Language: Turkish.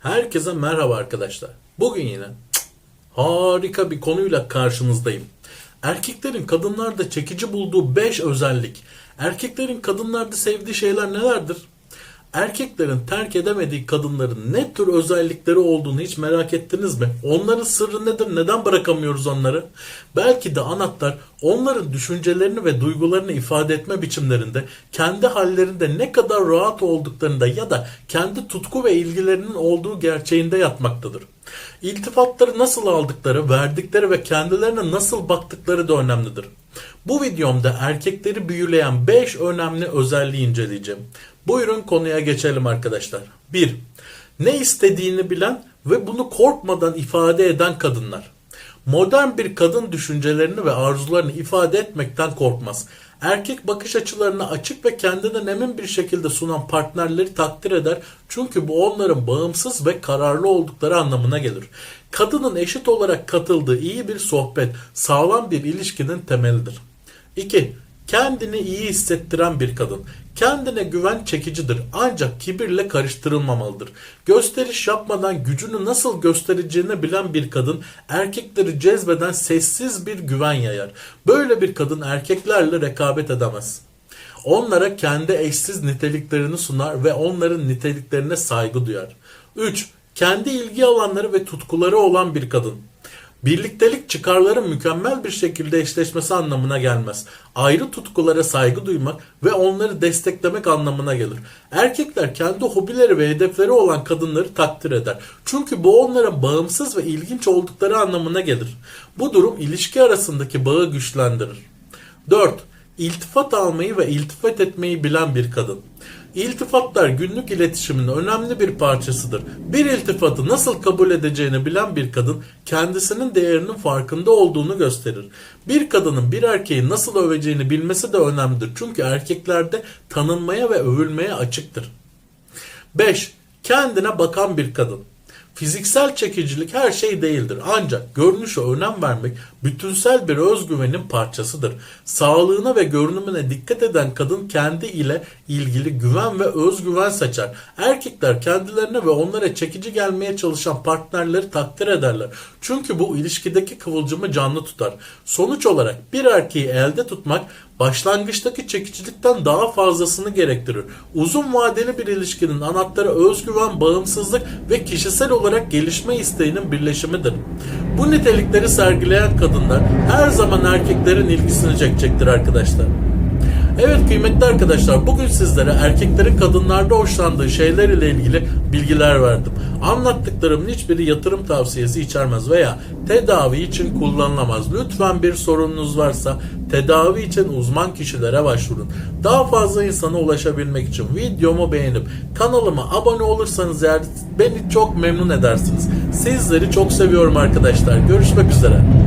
Herkese merhaba arkadaşlar. Bugün yine harika bir konuyla karşınızdayım. Erkeklerin kadınlarda çekici bulduğu 5 özellik. Erkeklerin kadınlarda sevdiği şeyler nelerdir? Erkeklerin terk edemediği kadınların ne tür özellikleri olduğunu hiç merak ettiniz mi? Onların sırrı nedir? Neden bırakamıyoruz onları? Belki de anahtar onların düşüncelerini ve duygularını ifade etme biçimlerinde, kendi hallerinde ne kadar rahat olduklarında ya da kendi tutku ve ilgilerinin olduğu gerçeğinde yatmaktadır. İltifatları nasıl aldıkları, verdikleri ve kendilerine nasıl baktıkları da önemlidir. Bu videomda erkekleri büyüleyen 5 önemli özelliği inceleyeceğim. Buyurun konuya geçelim arkadaşlar. 1. Ne istediğini bilen ve bunu korkmadan ifade eden kadınlar. Modern bir kadın düşüncelerini ve arzularını ifade etmekten korkmaz. Erkek bakış açılarına açık ve kendinden emin bir şekilde sunan partnerleri takdir eder. Çünkü bu onların bağımsız ve kararlı oldukları anlamına gelir. Kadının eşit olarak katıldığı iyi bir sohbet, sağlam bir ilişkinin temelidir. 2. Kendini iyi hissettiren bir kadın. Kendine güven çekicidir ancak kibirle karıştırılmamalıdır. Gösteriş yapmadan gücünü nasıl göstereceğini bilen bir kadın erkekleri cezbeden sessiz bir güven yayar. Böyle bir kadın erkeklerle rekabet edemez. Onlara kendi eşsiz niteliklerini sunar ve onların niteliklerine saygı duyar. 3. Kendi ilgi alanları ve tutkuları olan bir kadın. Birliktelik çıkarların mükemmel bir şekilde eşleşmesi anlamına gelmez. Ayrı tutkulara saygı duymak ve onları desteklemek anlamına gelir. Erkekler kendi hobileri ve hedefleri olan kadınları takdir eder. Çünkü bu onların bağımsız ve ilginç oldukları anlamına gelir. Bu durum ilişki arasındaki bağı güçlendirir. 4. İltifat almayı ve iltifat etmeyi bilen bir kadın. İltifatlar günlük iletişimin önemli bir parçasıdır. Bir iltifatı nasıl kabul edeceğini bilen bir kadın kendisinin değerinin farkında olduğunu gösterir. Bir kadının bir erkeği nasıl öveceğini bilmesi de önemlidir. Çünkü erkeklerde tanınmaya ve övülmeye açıktır. 5. Kendine bakan bir kadın. Fiziksel çekicilik her şey değildir. Ancak görünüşe önem vermek bütünsel bir özgüvenin parçasıdır. Sağlığına ve görünümüne dikkat eden kadın kendi ile ilgili güven ve özgüven seçer. Erkekler kendilerine ve onlara çekici gelmeye çalışan partnerleri takdir ederler. Çünkü bu ilişkideki kıvılcımı canlı tutar. Sonuç olarak bir erkeği elde tutmak başlangıçtaki çekicilikten daha fazlasını gerektirir. Uzun vadeli bir ilişkinin anahtarı özgüven, bağımsızlık ve kişisel olarak gelişme isteğinin birleşimidir. Bu nitelikleri sergileyen kadınlar her zaman erkeklerin ilgisini çekecektir arkadaşlar. Evet kıymetli arkadaşlar bugün sizlere erkeklerin kadınlarda hoşlandığı şeyler ile ilgili bilgiler verdim. Anlattıklarımın hiçbiri yatırım tavsiyesi içermez veya tedavi için kullanılamaz. Lütfen bir sorununuz varsa tedavi için uzman kişilere başvurun. Daha fazla insana ulaşabilmek için videomu beğenip kanalıma abone olursanız eğer beni çok memnun edersiniz. Sizleri çok seviyorum arkadaşlar. Görüşmek üzere.